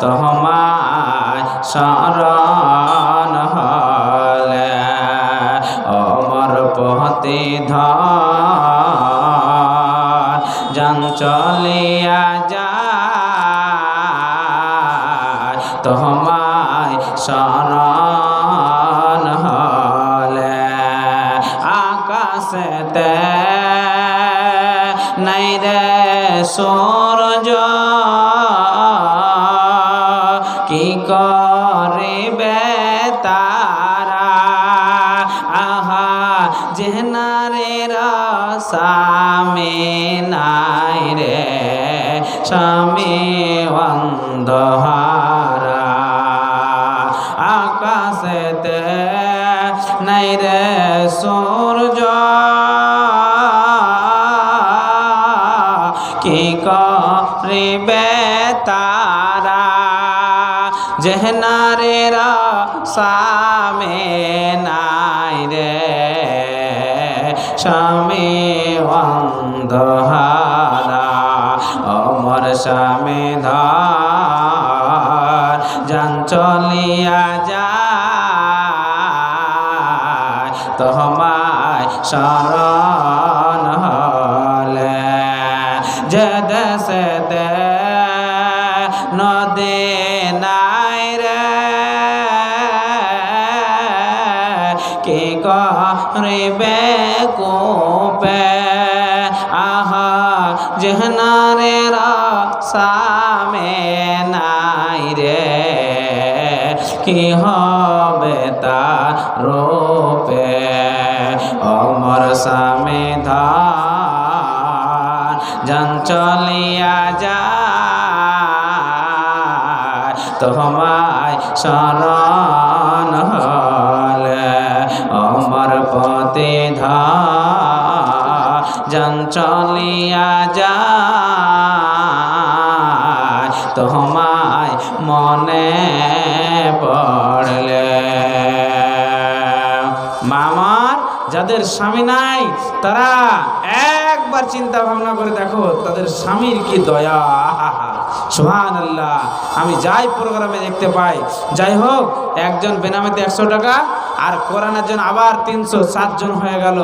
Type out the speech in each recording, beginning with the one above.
তোমায় শরণ হলে অমর পহতি ধর জান চলিয়া যায় তোমায় শরণ সূর্য কি করিবে তারা আহা জেহনারে রসামে নাই রে স্বামী অন্ধহারা। কি করিবে তারা জেহনারে সামে নাই রে স্বামী অন্ধহারা। অমর স্বামী ধর, যান চলিয়া যায়। তোমায় শরণ কি করিবে কোপে আহা জহনারে সামে নাই রে কি হবে তা রূপে অমর সামে ধার জান চলিয়া যায় তোমায় শরণ হলে জান চলিয়া যায়, তোমায় মনে পড়লে। মামার যাদের স্বামী নাই, তারা একবার চিন্তা ভাবনা করে দেখো, তাদের স্বামীর কি দয়া। সুহান আল্লাহ আমি যাই প্রোগ্রামে দেখতে পাই যাই হোক একজন বেনামিতে একশো টাকা আর কোরআনের জন্য আবার তিনশো জন হয়ে গেল।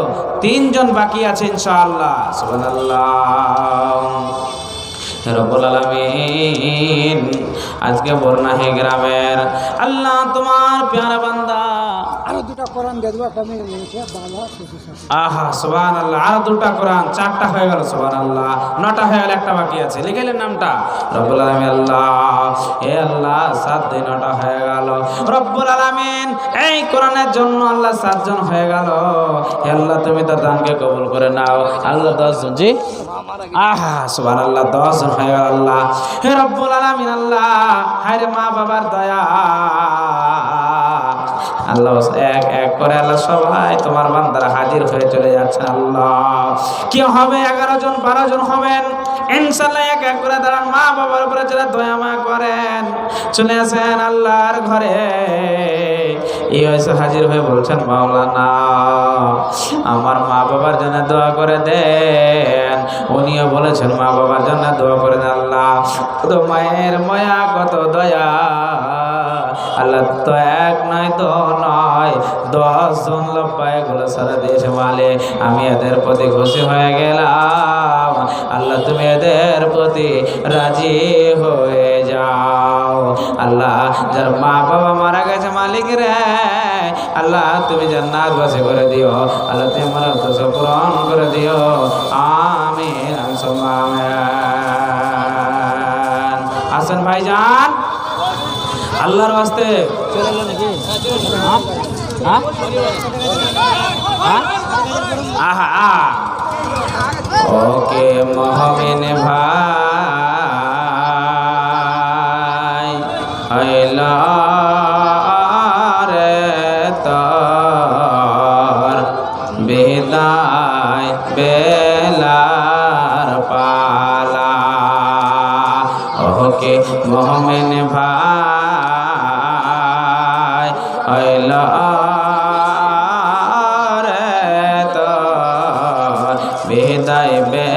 তিনজন বাকি আছে ইনশাআল্লাহ। সুহান আল্লাহ রব্বুল আলামিন, আজকে বর্ণাহে গ্রামের। আল্লাহ তোমার প্যারা বান্দা এই জন্য আল্লাহ হয়ে গেল। হে আল্লাহ, তুমি তার দানকে কবুল করে নাও। আল্লাহ দশ জন জি? আহা সুবহান আল্লাহ দশ জন হয়ে গেল আল্লাহ। হে রব্বুল আলামিন, আল্লাহ। হায় মা বাবার দয়া। আল্লাহ এক এক করে আল্লাহ সবাই তোমার বান্দারা হাজির হয়ে চলে যাচ্ছে আল্লাহ। কি হবে? এগারো জন, বারো জন হবেন। এক এক করে দাঁড়ান, মা বাবার উপরে করেন, চলে আসেন ঘরে। হাজির হয়ে বলছেন, মাওলানা, আমার মা বাবার জন্য দোয়া করে দেন। উনিও বলেছেন, মা বাবার জন্য দোয়া করে দেন আল্লাহ। তো মায়ের মায়া, কত দয়া। আল্লাহ তো এক নয়, তো নয়। দশ জন লব্বাই গুলো সারা দিয়েছে মালে। আমি এদের প্রতি খুশি হয়ে গেলাম। আল্লাহ, তুমি এদের প্রতি রাজি হয়ে যাও। আল্লাহ, যার মা বাবা মারা গেছে মালিক রে। আল্লাহ, তুমি জান্নাত বাসে করে দিও। আল্লাহ, তুমি আমার উদ্দেশ্য পূরণ করে দিও। আমিন আসেন ভাইজান। আল্লাহর বাস্তে। ওকে মহমিন ভাই রে তোর বিদায় বেলার পালা। ওকে মহমিন ভাই হইলা রে তোর বিদায় বেলার